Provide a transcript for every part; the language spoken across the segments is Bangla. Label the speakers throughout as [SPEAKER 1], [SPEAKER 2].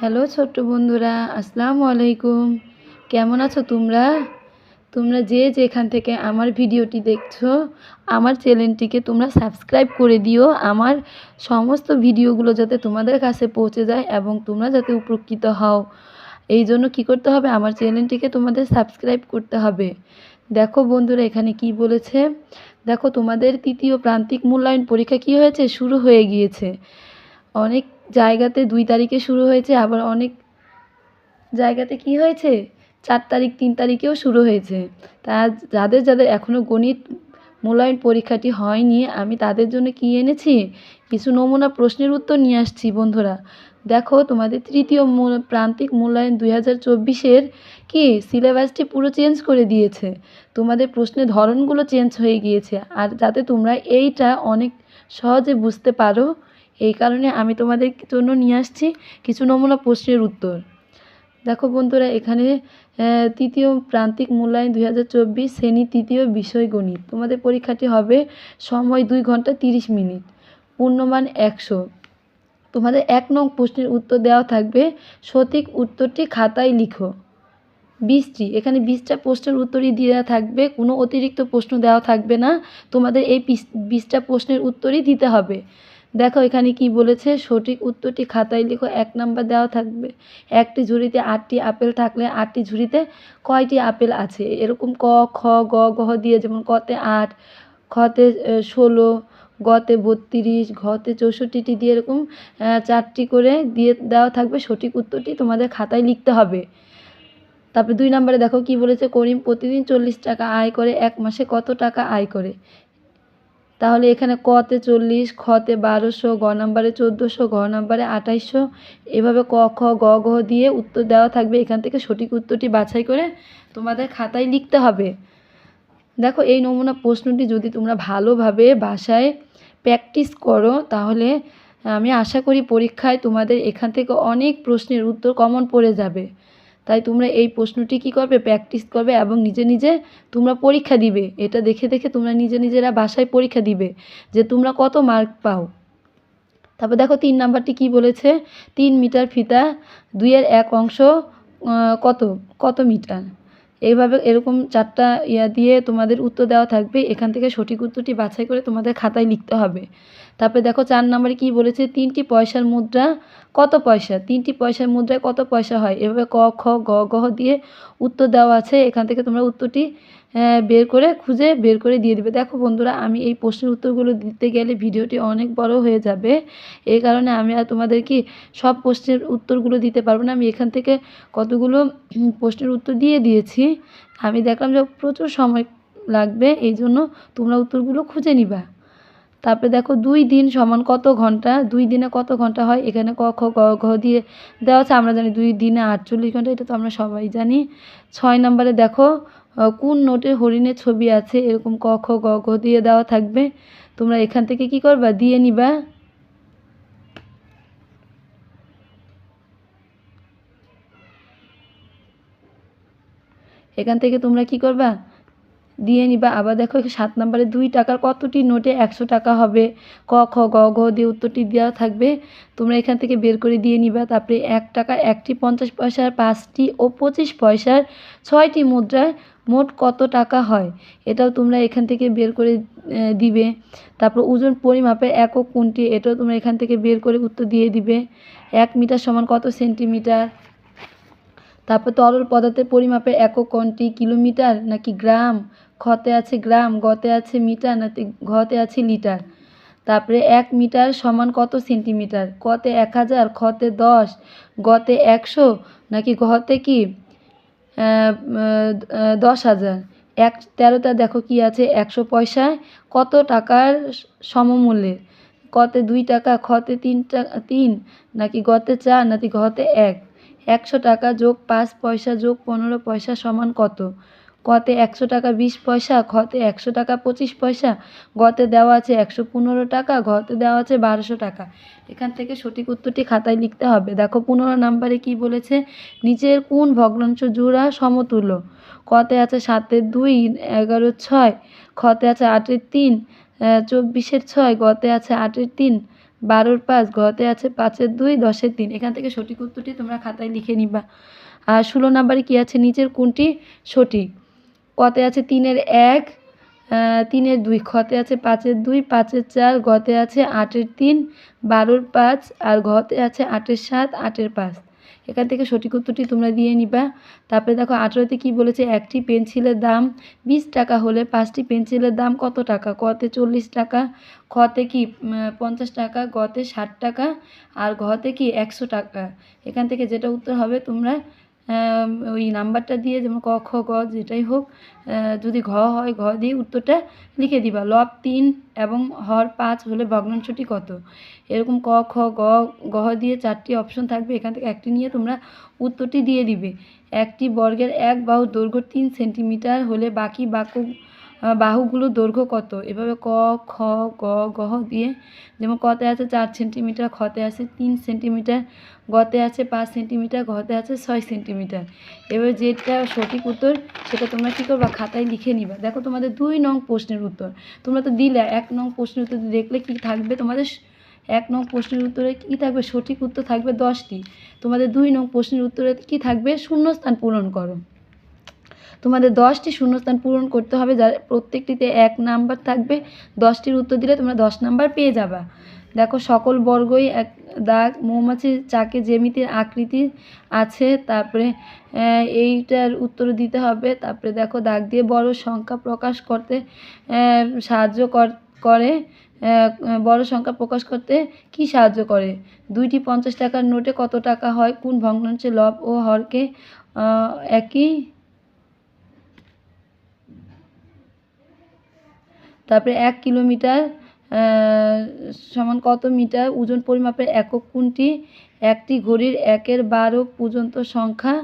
[SPEAKER 1] হ্যালো ছোট্ট বন্ধুরা, আসসালামু আলাইকুম। কেমন আছো তোমরা? তোমরা যে যেখান থেকে আমার ভিডিওটি দেখছ, আমার চ্যানেলটিকে তোমরা সাবস্ক্রাইব করে দিও। আমার সমস্ত ভিডিওগুলো যাতে তোমাদের কাছে পৌঁছে যায় এবং তোমরা যাতে উপকৃত হও। এই জন্য কী করতে হবে? আমার চ্যানেলটিকে তোমাদের সাবস্ক্রাইব করতে হবে। দেখো বন্ধুরা, এখানে কি বলেছে? দেখো, তোমাদের তৃতীয় প্রান্তিক মূল্যায়ন পরীক্ষা কি হয়েছে? শুরু হয়ে গিয়েছে। অনেক জায়গাতে দুই তারিখে শুরু হয়েছে, আবার অনেক জায়গাতে কি হয়েছে? চার তারিখ, তিন তারিখেও শুরু হয়েছে। তা যাদের যাদের এখনও গণিত মূল্যায়ন পরীক্ষাটি হয়নি, আমি তাদের জন্য কি এনেছি? কিছু নমুনা প্রশ্নের উত্তর নিয়ে আসছি, বন্ধুরা। দেখো, তোমাদের তৃতীয় প্রান্তিক মূল্যায়ন দুই হাজার চব্বিশের কি? সিলেবাসটি পুরো চেঞ্জ করে দিয়েছে। তোমাদের প্রশ্নের ধরনগুলো চেঞ্জ হয়ে গিয়েছে। আর যাতে তোমরা এইটা অনেক সহজে বুঝতে পারো এই কারণে আমি তোমাদের জন্য নিয়ে আসছি কিছু নমুনা প্রশ্নের উত্তর। দেখো বন্ধুরা, এখানে তৃতীয় প্রান্তিক মূল্যায়ন দুই হাজার চব্বিশ, শ্রেণি তৃতীয় বিষয় গণিত। তোমাদের পরীক্ষাটি হবে সময় দুই ঘণ্টা তিরিশ মিনিট, পূর্ণমান একশো। তোমাদের এক নং প্রশ্নের উত্তর দেওয়া থাকবে, সঠিক উত্তরটি খাতায় লিখো। বিশটি, এখানে বিশটা প্রশ্নের উত্তরই দেওয়া থাকবে, কোনো অতিরিক্ত প্রশ্ন দেওয়া থাকবে না। তোমাদের এই বিশটা প্রশ্নের উত্তরই দিতে হবে। দেখো, এখানে কি বলেছে? সঠিক উত্তরটি খাতায় লিখো, এক নাম্বার দেওয়া থাকবে। একটি ঝুড়িতে আটটি আপেল থাকলে আটটি ঝুড়িতে কয়টি আপেল আছে? এরকম ক, খ, গ গহ দিয়ে যেমন কতে আট, খতে ষোলো, গতে বত্রিশ, ঘতে চৌষট্টিটি দিয়ে এরকম চারটি করে দিয়ে দেওয়া থাকবে। সঠিক উত্তরটি তোমাদের খাতায় লিখতে হবে। তারপরে দুই নম্বরে দেখো কি বলেছে? করিম প্রতিদিন চল্লিশ টাকা আয় করে, এক মাসে কত টাকা আয় করে? তাহলে এখানে কতে চল্লিশ, খতে বারোশো, গ নাম্বারে চোদ্দোশো, ঘ নাম্বারে আঠাইশশো। এভাবে ক, খ, গ, ঘ দিয়ে উত্তর দেওয়া থাকবে। এখান থেকে সঠিক উত্তরটি বাছাই করে তোমাদের খাতায় লিখতে হবে। দেখো, এই নমুনা প্রশ্নটি যদি তোমরা ভালোভাবে বাসায় প্র্যাকটিস করো, তাহলে আমি আশা করি পরীক্ষায় তোমাদের এখান থেকে অনেক প্রশ্নের উত্তর কমন পড়ে যাবে। তাই তোমরা এই প্রশ্নটি কি করবে? প্র্যাকটিস করবে এবং নিজে নিজে তোমরা পরীক্ষা দিবে। এটা দেখে দেখে তোমরা নিজে নিজেরা বাসায় পরীক্ষা দিবে যে তোমরা কত মার্ক পাও। তারপর দেখো তিন নাম্বারটি কি বলেছে? তিন মিটার ফিতা, দুইয়ের এক অংশ কত? কত মিটার? এইভাবে এরকম চারটা ইয়া দিয়ে তোমাদের উত্তর দেওয়া থাকবে। এখান থেকে সঠিক উত্তরটি বাছাই করে তোমাদের খাতায় লিখতে হবে। তারপরে দেখো চার নম্বরে কি বলেছে? তিনটি পয়সার মুদ্রা কত পয়সা? তিনটি পয়সার মুদ্রায় কত পয়সা হয়? এভাবে ক, খ, গ গ দিয়ে উত্তর দেওয়া আছে। এখান থেকে তোমরা উত্তরটি বের করে, খুঁজে বের করে দিয়ে দেবে। দেখো বন্ধুরা, আমি এই প্রশ্নের উত্তরগুলো দিতে গেলে ভিডিওটি অনেক বড় হয়ে যাবে। এই কারণে আমি আর তোমাদের কি সব প্রশ্নের উত্তরগুলো দিতে পারব না। আমি এখান থেকে কতগুলো প্রশ্নের উত্তর দিয়ে দিয়েছি। আমি দেখলাম যে প্রচুর সময় লাগবে, এই জন্য তোমরা উত্তরগুলো খুঁজে নিবা। তারপরে দেখো, দুই দিন সমান কত ঘণ্টা? দুই দিনে কত ঘণ্টা হয়? এখানে ক, খ, গ, ঘ দিয়ে দেওয়া আছে। আমরা জানি দুই দিনে আটচল্লিশ ঘণ্টা, এটা তো আমরা সবাই জানি। ছয় নম্বরে দেখো কোন নোটে হরিণের ছবি আছে? এরকম ক, খ, গ, ঘ দিয়ে দেওয়া থাকবে। তোমরা এখান থেকে কি করবা? দিয়ে নিবা। এখান থেকে তোমরা কি করবা? দিয়ে নিবা। আবার দেখো সাত নম্বরে দুই টাকার কতটি নোটে একশো টাকা হবে? ক, খ, গ, ঘ দিয়ে উত্তরটি দেওয়া থাকবে। তোমরা এখান থেকে বের করে দিয়ে নিবা। তারপরে এক টাকার একটি পঞ্চাশ পয়সার, পাঁচটি ও পঁচিশ পয়সার, ছয়টি মুদ্রায় মোট কত টাকা হয়? এটাও তোমরা এখান থেকে বের করে দিবে। তারপর ওজন পরিমাপের একক কোনটি? এটাও তোমরা এখান থেকে বের করে উত্তর দিয়ে দিবে। এক মিটার সমান কত সেন্টিমিটার? তারপর তরল পদার্থের পরিমাপের একক কোনটি? কিলোমিটার নাকি গ্রাম? খতে আছে গ্রাম, গতে আছে মিটার নাকি ঘতে আছে লিটার। তারপরে এক মিটার সমান কত সেন্টিমিটার? কতে এক হাজার খতে দশ, গতে একশো, নাকি ঘতে কি? দশ হাজার। এক তেরোটা দেখো কি আছে, একশো পয়সায় কত টাকার সমমূল্যের কতে দুই টাকা খতে তিন টাকা তিন, নাকি গতে চার নাকি ঘতে এক? একশো টাকা যোগ পাঁচ পয়সা যোগ পনেরো পয়সা সমান কত? কতে একশো টাকা বিশ পয়সা খতে একশো টাকা পঁচিশ পয়সা, গতে দেওয়া আছে একশো পনেরো টাকা ঘতে দেওয়া আছে বারোশো টাকা। এখান থেকে সঠিক উত্তরটি খাতায় লিখতে হবে। দেখো, পনেরো নাম্বারে কি বলেছে? নিচের কোন ভগ্নাংশ জোড়া সমতুল্য? কতে আছে সাতের দুই, এগারো ছয় খতে আছে আটের তিন চব্বিশের ছয়, গতে আছে আটের তিন, বারোর পাঁচ ঘতে আছে পাঁচের দুই, দশের তিন। এখান থেকে সঠিক উত্তরটি তোমরা খাতায় লিখে নিবা। আর ষোলো নাম্বারে কী আছে? নিচের কোনটি সঠিক? কতে আছে তিনের এক তিনের দুই, খতে আছে পাঁচের দুই, পাঁচের চার, গতে আছে আটের তিন, বারোর পাঁচ, আর ঘতে আছে আটের সাত, আটের পাঁচ। এখান থেকে সঠিক উত্তরটি তোমরা দিয়ে নিবা। তারপরে দেখো, আঠেরোতে কী বলেছে? একটি পেন্সিলের দাম বিশ টাকা হলে পাঁচটি পেন্সিলের দাম কত টাকা? কতে চল্লিশ টাকা, খতে কি পঞ্চাশ টাকা, গতে ষাট টাকা, আর ঘতে কি একশো টাকা? এখান থেকে যেটা উত্তর হবে তোমরা ওই নাম্বারটা দিয়ে যেমন ক খ গ যেটাই হোক যদি ঘ হয় ঘ দিয়ে উত্তরটা লিখে দিবা। লব তিন এবং হর পাঁচ হলে ভগ্নাংশটি কত? এরকম ক খ গ গহ দিয়ে চারটি অপশন থাকবে। এখান থেকে একটি নিয়ে তোমরা উত্তরটি দিয়ে দিবে। একটি বর্গের এক বাহু দৈর্ঘ্য তিন সেন্টিমিটার হলে বাকি বাকু আহ, বাহুগুলোর দৈর্ঘ্য কত? এভাবে ক, খ, গ গহ দিয়ে যেমন কতে আছে চার সেন্টিমিটার, খতে আছে তিন সেন্টিমিটার, গতে আছে পাঁচ সেন্টিমিটার, ঘতে আছে ছয় সেন্টিমিটার। এবার যেটা সঠিক উত্তর, সেটা তোমরা কী করবা? খাতায় লিখে নিবা। দেখো তোমাদের দুই নং প্রশ্নের উত্তর। তোমরা তো দিলে, এক নং প্রশ্নের উত্তর দেখলে কি থাকবে? তোমাদের এক নং প্রশ্নের উত্তরে কী থাকবে? সঠিক উত্তর থাকবে দশটি। তোমাদের দুই নং প্রশ্নের উত্তরে কী থাকবে? শূন্যস্থান পূরণ করো। তোমাদের দশটি শূন্যস্থান পূরণ করতে হবে, যার প্রত্যেকটিতে এক নাম্বার থাকবে। দশটির উত্তর দিলে তোমরা দশ নাম্বার পেয়ে যাবা। দেখো, সকল বর্গই এক দাগ মৌমাছির চাকে জ্যামিতির আকৃতি আছে। তারপরে এইটার উত্তর দিতে হবে। তারপরে দেখো, দাগ দিয়ে বড় সংখ্যা প্রকাশ করতে সাহায্য কর- বড় সংখ্যা প্রকাশ করতে কি সাহায্য করে? দুইটি পঞ্চাশ টাকার নোটে কত টাকা হয়? কোন ভগ্নাংশে লব ও হরকে একই তারপরে এক কিলোমিটার সমান কত মিটার? ওজন পরিমাপের একক কোনটি? একটি ঘড়ির একের বারো পর্যন্ত সংখ্যা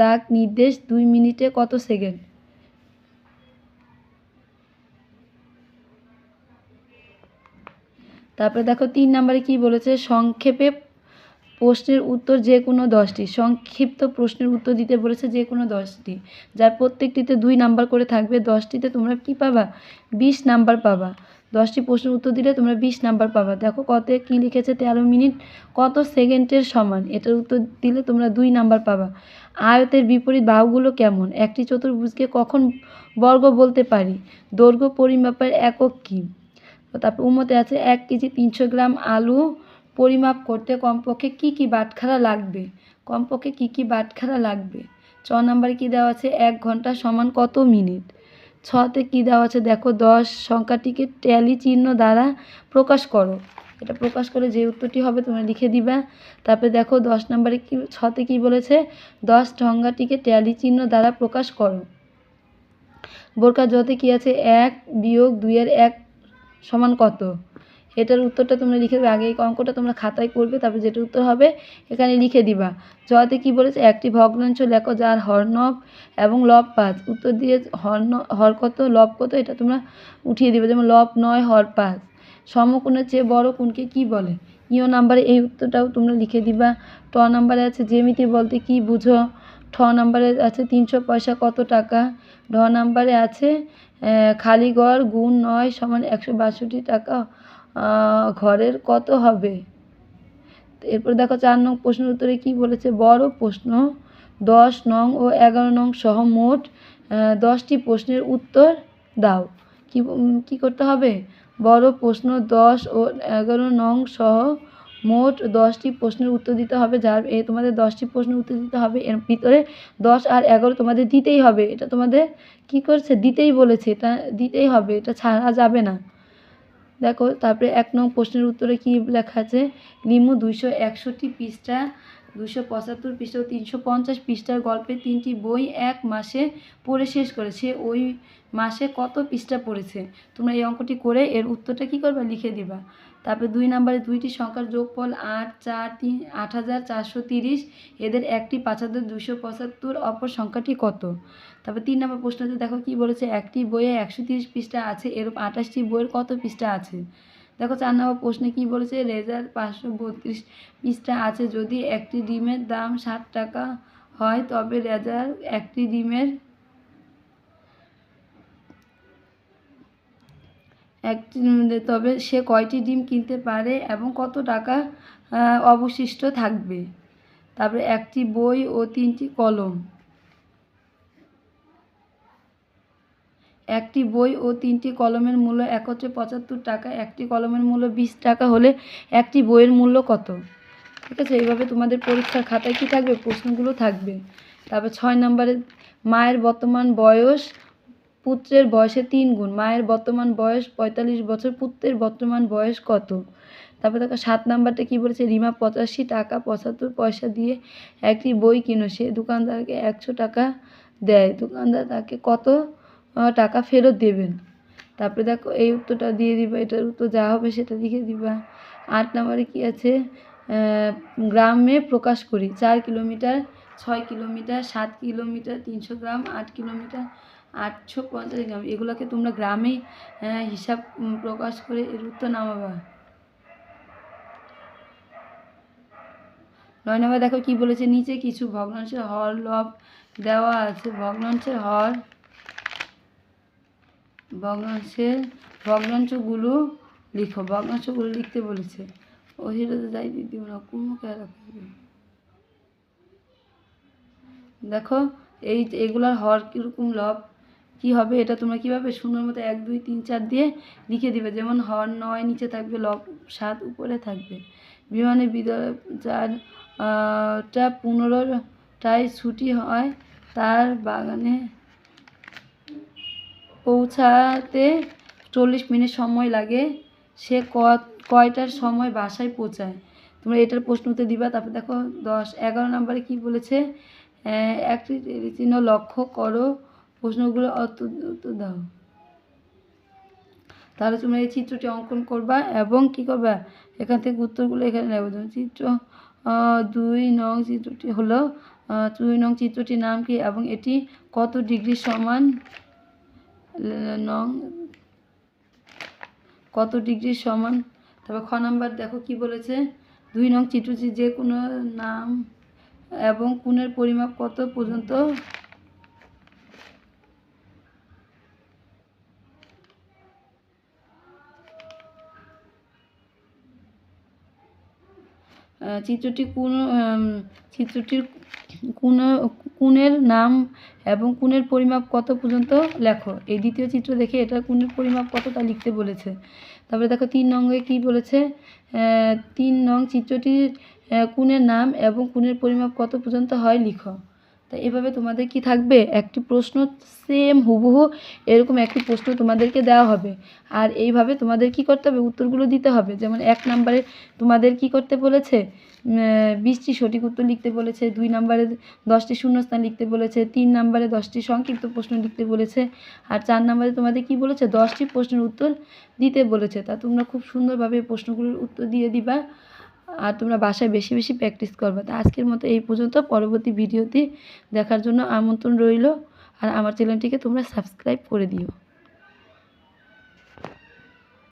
[SPEAKER 1] দাগ নির্দেশ দুই মিনিটে কত সেকেন্ড? তারপরে দেখো তিন নম্বরে কি বলেছে? সংক্ষেপে প্রশ্নের উত্তর যে কোনো দশটি, সংক্ষিপ্ত প্রশ্নের উত্তর দিতে বলেছে যে কোনো দশটি, যার প্রত্যেকটিতে দুই নাম্বার করে থাকবে, দশটিতে তোমরা কি পাবা? বিশ নাম্বার পাবা। দশটি প্রশ্নের উত্তর দিলে তোমরা বিশ নাম্বার পাবা। দেখো কত কি লিখেছে তেরো মিনিট, কত সেকেন্ডের সমান? এটার উত্তর দিলে তোমরা দুই নাম্বার পাবা। আয়তের বিপরীত বাহুগুলো কেমন? একটি চতুর্ভুজকে কখন বর্গ বলতে পারি? দৈর্ঘ্য পরিমাপের একক কী? তারপর উমতে আছে এক কেজি তিনশো গ্রাম আলু পরিমাপ করতে কমপক্ষে কী কী বাটখারা লাগবে? কমপক্ষে কী কী বাটখারা লাগবে? ছ নম্বরে কী দেওয়া আছে? এক ঘণ্টা সমান কত মিনিট? ছতে কী দেওয়া আছে? দেখো দশ, সংখ্যাটিকে ট্যালি চিহ্ন দ্বারা প্রকাশ করো। এটা প্রকাশ করে যে উত্তরটি হবে তোমরা লিখে দিবা। তারপরে দেখো দশ নম্বরে কি, ছতে কী বলেছে? দশ সংখ্যাটিকে ট্যালি চিহ্ন দ্বারা প্রকাশ করো। বোরকা জতে কি আছে? এক বিয়োগ দুইয়ের এক সমান কত? এটার উত্তরটা তোমরা লিখে দেবে। আগে এই অঙ্কটা তোমরা খাতায় করবে, তারপর যেটা উত্তর হবে এখানে লিখে দিবা। জতে কি বলেছে? একটি ভগ্নাংশ লেখো যার হরনব এবং লব পাঁচ। উত্তর দিয়ে হর্ন হর কত, লব কত, এটা তোমরা উঠিয়ে দিবে। যেমন লব নয়, হর পাঁচ। সমকোণের চেয়ে বড় কোণকে কি বলে? ইও নাম্বারে এই উত্তরটাও তোমরা লিখে দিবা। ট নাম্বারে আছে জ্যামিতি বলতে কি বুঝো? ঠ নাম্বারে আছে তিনশো পয়সা কত টাকা? ঢ নাম্বারে আছে খালি ঘর গুণ নয় সমান একশো বাষট্টি টাকা। ঘরের কত হবে? এরপর দেখো চার নং প্রশ্নের উত্তরে কি বলেছে? বড় প্রশ্ন। দশ নং ও এগারো নং সহ মোট দশটি প্রশ্নের উত্তর দাও। কি কি করতে হবে? বড় প্রশ্ন, দশ ও এগারো নং সহ মোট দশটি প্রশ্নের উত্তর দিতে হবে। যার, এ, তোমাদের দশটি প্রশ্নের উত্তর দিতে হবে। এর ভিতরে দশ আর এগারো তোমাদের দিতেই হবে। এটা তোমাদের কি করছে? দিতেই বলেছে। এটা দিতেই হবে। এটা ছাড়া যাবে না। দেখো, তারপরে এক নং প্রশ্নের উত্তরে কি লেখা আছে? নিম্ন দুইশো একষট্টি পৃষ্ঠা দুশো পঁচাত্তর পৃষ্ঠা ও তিনশো পঞ্চাশ পৃষ্ঠার গল্পের তিনটি বই এক মাসে পড়ে শেষ করেছে। ওই মাসে কত পৃষ্ঠা পড়েছে? তোমরা এই অঙ্কটি করে এর উত্তরটা কি করবে? লিখে দিবা। তারপরে দুই নম্বরে দুইটি সংখ্যার যোগফল আট, চার, তিন, আট হাজার চারশো তিরিশ। এদের একটি পাঁচ হাজার দুশো পঁচাত্তর, অপর সংখ্যাটি কত? তারপর তিন নম্বর প্রশ্নতে দেখো কি বলেছে, একটি বইয়ে একশো তিরিশ পৃষ্ঠা আছে, এরূপ আঠাশটি বইয়ের কত পৃষ্ঠা আছে? দেখো চার নম্বর প্রশ্নে কি বলেছে, রেজার পাঁচশো বত্রিশ পৃষ্ঠা আছে, যদি একটি ডিমের দাম ষাট টাকা হয়, তবে রেজার একটি ডিমের একটি তবে সে কয়টি ডিম কিনতে পারে এবং কত টাকা অবশিষ্ট থাকবে? তারপরে একটি বই ও তিনটি কলম। একটি বই ও তিনটি কলমের মূল্য একত্রে পঁচাত্তর টাকা, একটি কলমের মূল্য বিশ টাকা হলে একটি বইয়ের মূল্য কত? ঠিক আছে, এইভাবে তোমাদের পরীক্ষার খাতায় কী থাকবে? প্রশ্নগুলো থাকবে। তারপর ছয় নম্বরে, মায়ের বর্তমান বয়স পুত্রের বয়সে তিন গুণ, মায়ের বর্তমান বয়স পঁয়তাল্লিশ বছর, পুত্রের বর্তমান বয়স কত? তারপর দেখো, সাত নাম্বারটা কী বলেছে? রিমা পঁচাশি টাকা পঁচাত্তর পয়সা দিয়ে একটি বই কিনো। সে দোকানদারকে একশো টাকা দেয়। দোকানদার তাকে কত টাকা ফেরত দেবেন? তারপরে দেখো, এই উত্তরটা দিয়ে দিবা। এটার উত্তর যা হবে সেটা লিখে দিবা। আট নম্বরে কী আছে? গ্রামে প্রকাশ করি। চার কিলোমিটার, ছয় কিলোমিটার, সাত কিলোমিটার, তিনশো গ্রাম, আট কিলোমিটার আটশো পঞ্চাশ গ্রাম এগুলোকে তোমরা গ্রামে আহ, হিসাব প্রকাশ করে এর উত্তর নামাবা। নয় নম্বর দেখো কি বলেছে নিচে কিছু ভগ্নাংশের হর লব দেওয়া আছে। ভগ্নাংশের হর ভগ্নাংশের ভগ্নাংশগুলো লিখো। ভগ্নাংশগুলো লিখতে বলেছে সেটা যাই দিদি না কোনো খেয়াল দেখো এই এগুলার হর কীরকম লব? কী হবে এটা তোমরা কীভাবে সুন্দর মতো এক দুই তিন চার দিয়ে লিখে দিবে? যেমন হর নয় নিচে থাকবে লব সাত উপরে থাকবে। বিমানে বিদ্যালয় চার আহ, টা পনেরোটায় ছুটি হয় তার বাগানে পৌঁছাতে চল্লিশ মিনিট সময় লাগে। সে কয়টার সময় বাসায় পৌঁছায়? তোমরা এটার প্রশ্নতে দিবা তারপর দেখো দশ এগারো নম্বরে কি বলেছে? একটি চিহ্ন লক্ষ্য করো প্রশ্নগুলো উত্তর দাও। তাহলে তোমরা এই চিত্রটি অঙ্কন করবা এবং কি করবা? এখান থেকে উত্তরগুলো এখানে নেবে। যেমন চিত্র দুই নং চিত্রটি হলো দুই নং চিত্রটির নাম কি এবং এটি কত ডিগ্রি সমান? নং, কত ডিগ্রি সমান? তারপর খ নাম্বার দেখো কি বলেছে? দুই নং চিত্রটি যে কোনো নাম এবং কোণের পরিমাপ কত পর্যন্ত চিত্রটি কোন চিত্রটির কোন, কোণের নাম এবং কোণের পরিমাপ কত পর্যন্ত লেখো? এই দ্বিতীয় চিত্র দেখে এটা কোণের পরিমাপ কত তা লিখতে বলেছে। তারপরে দেখো তিন নঙ্গে কি বলেছে? তিন নং চিত্রটির কোণের নাম এবং কোণের পরিমাপ কত পর্যন্ত হয় লিখো। তা এভাবে তোমাদের কি থাকবে? একটি প্রশ্ন সেম হুবহু এরকম একটি প্রশ্ন তোমাদেরকে দেওয়া হবে। আর এইভাবে তোমাদের কি করতে হবে? উত্তরগুলো দিতে হবে। যেমন এক নম্বরে তোমাদের কি করতে বলেছে? বিশটি সঠিক উত্তর লিখতে বলেছে, দুই নম্বরে দশটি শূন্যস্থান লিখতে বলেছে, তিন নম্বরে দশটি সংক্ষিপ্ত প্রশ্ন লিখতে বলেছে, আর চার নম্বরে তোমাদের কি বলেছে? দশটি প্রশ্নের উত্তর দিতে বলেছে। তা তোমরা খুব সুন্দরভাবে প্রশ্নগুলোর উত্তর দিয়ে দিবা। আর তোমরা বাসায় বেশি বেশি প্র্যাকটিস করবে। তো আজকের মতো এই পর্যন্ত। পরবর্তী ভিডিওতে দেখার জন্য আমন্ত্রণ রইল। আর আমার চ্যানেলটিকে তোমরা সাবস্ক্রাইব করে দিও।